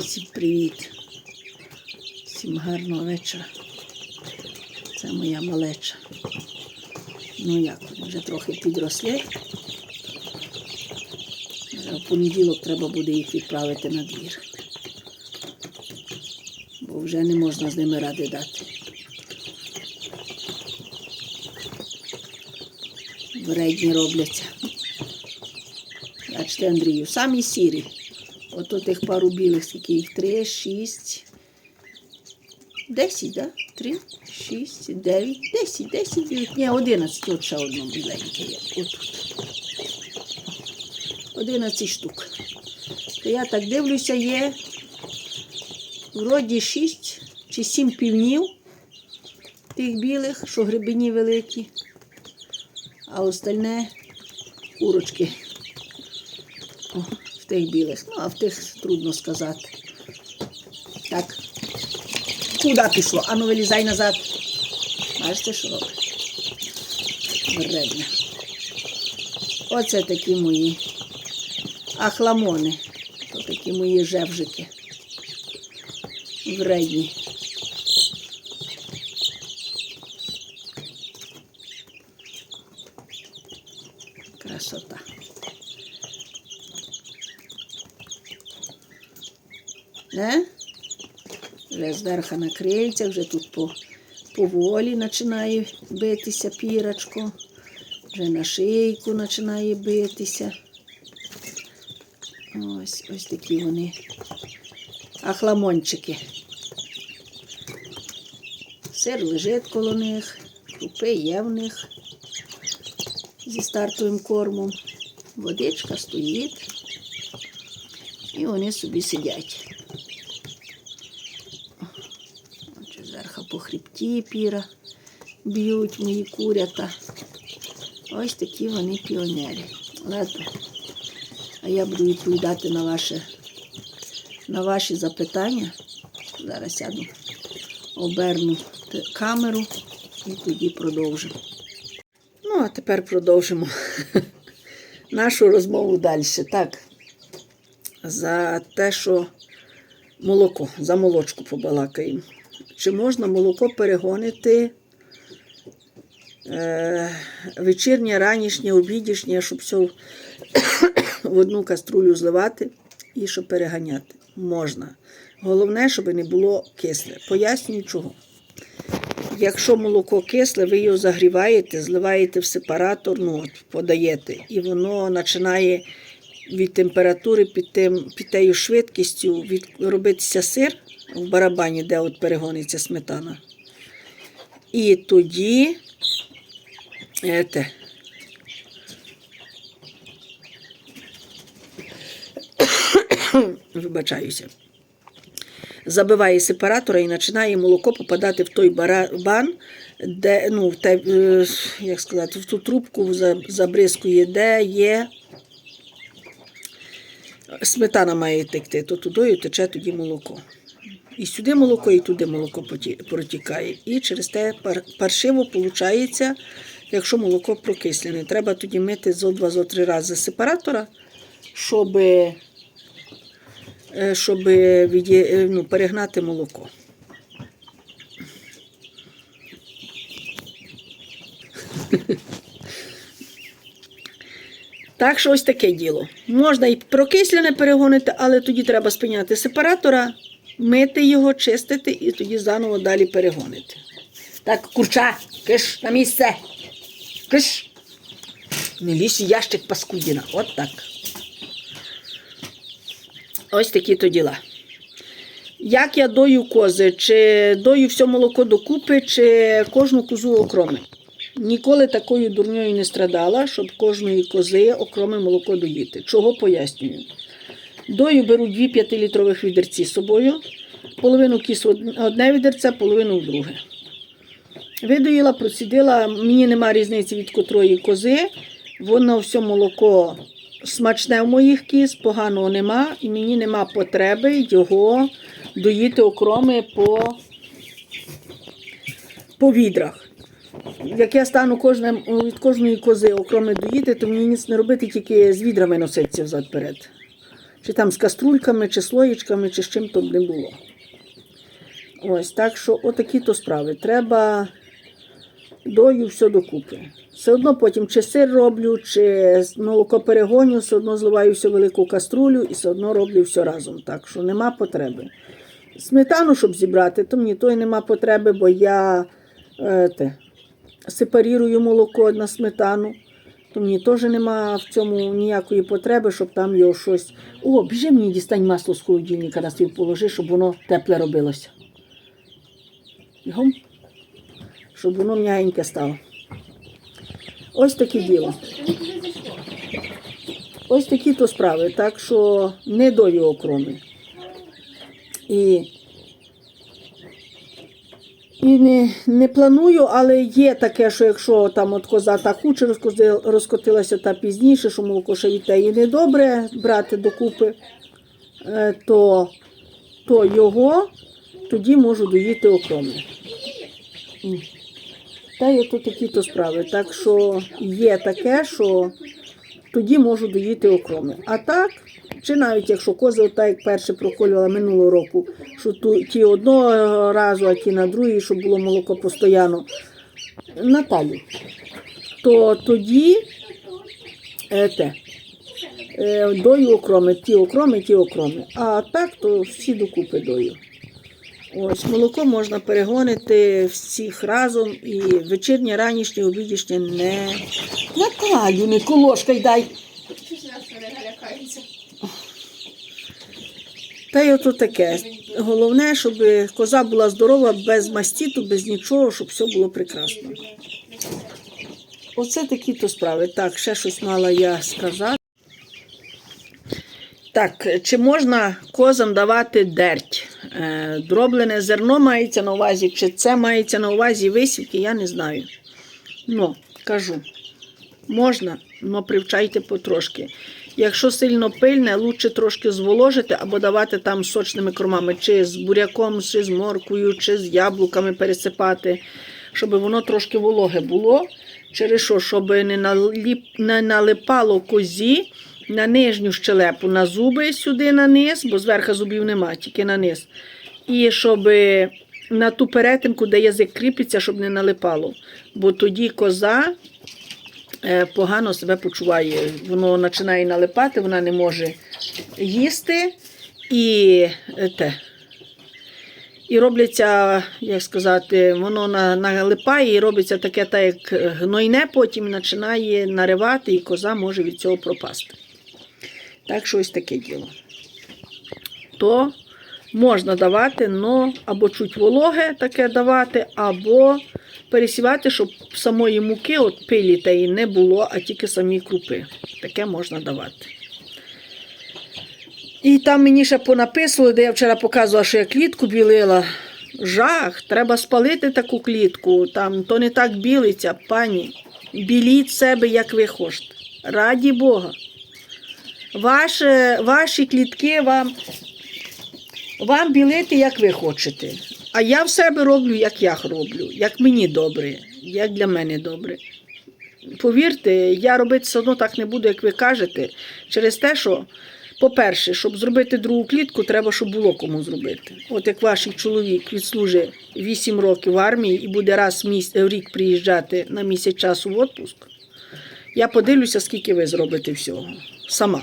Всім привіт. Всім гарного вечора. Це моя малеча. Ну як, вже трохи підросли. В понеділок треба буде їх відправити на двір. Бо вже не можна з ними ради дати. Вредні робляться. Бачите, Андрію, самі сірі. Ото тих пару білих, скільки їх? Три, шість, десять, так? Да? Три, шість, дев'ять, десять, десять, дев'ять. Ні, одинадцять. От ще одно біленьке є. Отут. Одинадцять штук. То я так дивлюся, є вроді шість чи сім півнів тих білих, що грибині великі, а остальне курочки. Тих білих. Ну, а в тих трудно сказати. Так. Куди пішло? Ану, вилізай назад. Бачите, що робить? Вредне. Оце такі мої ахламони. То такі мої жевжики. Вредні. Не? Вже зверху накриється, вже тут по, поволі починає битися пірочко. Вже на шийку починає битися. Ось ось такі вони ахламончики. Сир лежить коло них, крупи є в них зі стартовим кормом. Водичка стоїть. І вони собі сидять. Отже, зверху по хребті піра б'ють мої курята. Ось такі вони піонери. Ладно. А я буду відповідати на ваші, на ваші запитання. Зараз сяду, оберну камеру і тоді продовжимо. Ну, а тепер продовжимо нашу розмову далі. Так, за те, що молоко, за молочку побалакаємо. Чи можна молоко перегонити е, вечірнє, ранішнє, обідішнє, щоб все в одну каструлю зливати і щоб переганяти? Можна. Головне, щоб не було кисле. Пояснюю чого. Якщо молоко кисле, ви його загріваєте, зливаєте в сепаратор, ну, от, подаєте, і воно починає від температури під, тим, під тею швидкістю від, робитися сир в барабані, де от перегониться сметана. І тоді ете, вибачаюся забиває сепаратора і починає молоко попадати в той барабан, де, ну, в те, е, як сказати, в ту трубку за- забризкує, де є сметана має текти, то туди тече тоді молоко. І сюди молоко, і туди молоко протікає. І через те паршиво виходить, якщо молоко прокислене. Треба тоді мити зо два зо три рази сепаратора, щоб е, щоб е, ну, перегнати молоко. Так що ось таке діло. Можна і прокислене перегонити, але тоді треба спиняти сепаратора, мити його, чистити і тоді заново далі перегонити. Так, курча, киш на місце. Киш. Не лізь ящик паскудіна. От так. Ось такі то діла. Як я дою кози, чи дою все молоко докупи, чи кожну козу окроме. Ніколи такою дурньою не страдала, щоб кожної кози окроме молоко доїти. Чого пояснюю? Дою беру дві 5-літрових відерці з собою, половину кіс одне відерце, половину друге. Видоїла, процідила, мені нема різниці від котрої кози. Воно все молоко смачне в моїх кіз, поганого нема, і мені нема потреби його доїти окроми по, по відрах. Як я стану кожним, від кожної кози окроми доїти, то мені ніц не робити, тільки з відрами носитися взад перед. Чи там з каструльками, чи слоєчками, чи з чим то не було. Ось, так що отакі то справи. Треба дою все докупи. Все одно потім чи сир роблю, чи молоко перегоню, все одно зливаю всю велику каструлю і все одно роблю все разом. Так що нема потреби. Сметану, щоб зібрати, то мені тої нема потреби, бо я е, те, сепарірую молоко на сметану. То мені теж нема в цьому ніякої потреби, щоб там його щось. О, біжи мені дістань масло з холодильника на стіл положи, щоб воно тепле робилося. Бігом. Щоб воно м'ягеньке стало. Ось таке діло. Ось такі то справи. Так що не дою окроми. І, і не, не планую, але є таке, що якщо там от коза та хуче розкотилася та пізніше, що молоко ще від теї недобре брати докупи, е, то, то його тоді можу доїти окроми. М. Та є тут такі то справи. Так що є таке, що тоді можу доїти окроми. А так, чи навіть якщо кози, отак як перше проколювала минулого року, що ту, ті одного разу, а ті на другий, щоб було молоко постійно, Наталю, то тоді е, те, е, дою окроми, ті окроми, ті окроми. А так, то всі докупи дою. Ось молоко можна перегонити всіх разом і вечірнє, ранішнє, обідішнє не. Наталю, не колошка й дай. Щось. Та й ото таке. Головне, щоб коза була здорова, без мастіту, без нічого, щоб все було прекрасно. Оце такі то справи. Так, ще щось мала я сказати. Так, чи можна козам давати дерть? Е, Дроблене зерно мається на увазі, чи це мається на увазі висівки, я не знаю. Ну, кажу, можна, але привчайте потрошки. Якщо сильно пильне, лучше трошки зволожити або давати там сочними кормами, чи з буряком, чи з морквою, чи з яблуками пересипати, щоб воно трошки вологе було. Через що, щоб не, наліп, не налипало козі на нижню щелепу, на зуби сюди на низ, бо зверху зубів нема, тільки на низ. І щоб на ту перетинку, де язик кріпиться, щоб не налипало. Бо тоді коза погано себе почуває. Воно починає налипати, вона не може їсти і е, те. І робляться, як сказати, воно на- налипає і робиться таке, так як гнойне, потім починає наривати, і коза може від цього пропасти. Так що ось таке діло. То можна давати, но або чуть вологе таке давати, або пересівати, щоб самої муки, от пилі та не було, а тільки самі крупи. Таке можна давати. І там мені ще понаписували, де я вчора показувала, що я клітку білила. Жах, треба спалити таку клітку, там то не так білиться, пані. Біліть себе, як ви хочете. Раді Бога. Ваші, ваші клітки вам, вам білити, як ви хочете. А я в себе роблю, як я роблю, як мені добре, як для мене добре. Повірте, я робити все одно так не буду, як ви кажете, через те, що, по-перше, щоб зробити другу клітку, треба, щоб було кому зробити. От як ваш чоловік відслужить 8 років в армії і буде раз в, рік приїжджати на місяць часу в відпуск, я подивлюся, скільки ви зробите всього. Сама.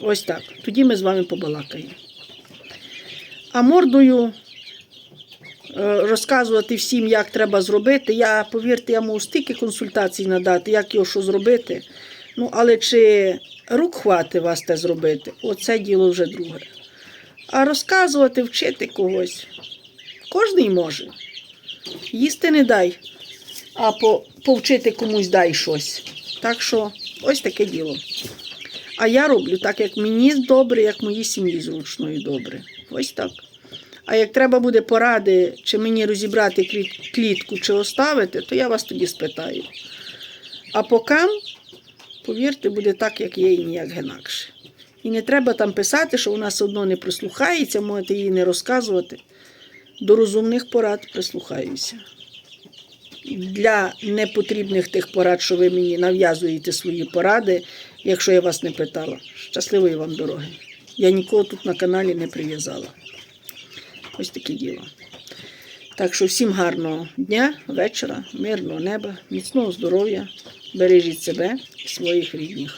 Ось так. Тоді ми з вами побалакаємо. А мордою розказувати всім, як треба зробити. Я, повірте, я можу стільки консультацій надати, як його що зробити. Ну, але чи рук хватить вас те зробити, оце діло вже друге. А розказувати, вчити когось. Кожний може. Їсти не дай, а по, повчити комусь дай щось. Так що ось таке діло. А я роблю так, як мені добре, як моїй сім'ї зручно і добре. Ось так. А як треба буде поради, чи мені розібрати клітку, чи оставити, то я вас тоді спитаю. А поки, повірте, буде так, як є, і ніяк інакше. І не треба там писати, що вона все одно не прислухається, можете їй не розказувати. До розумних порад прислухаюся. Для непотрібних тих порад, що ви мені нав'язуєте свої поради, якщо я вас не питала. Щасливої вам дороги. Я нікого тут на каналі не прив'язала. Ось таке діло. Так що всім гарного дня, вечора, мирного неба, міцного здоров'я, бережіть себе і своїх рідних.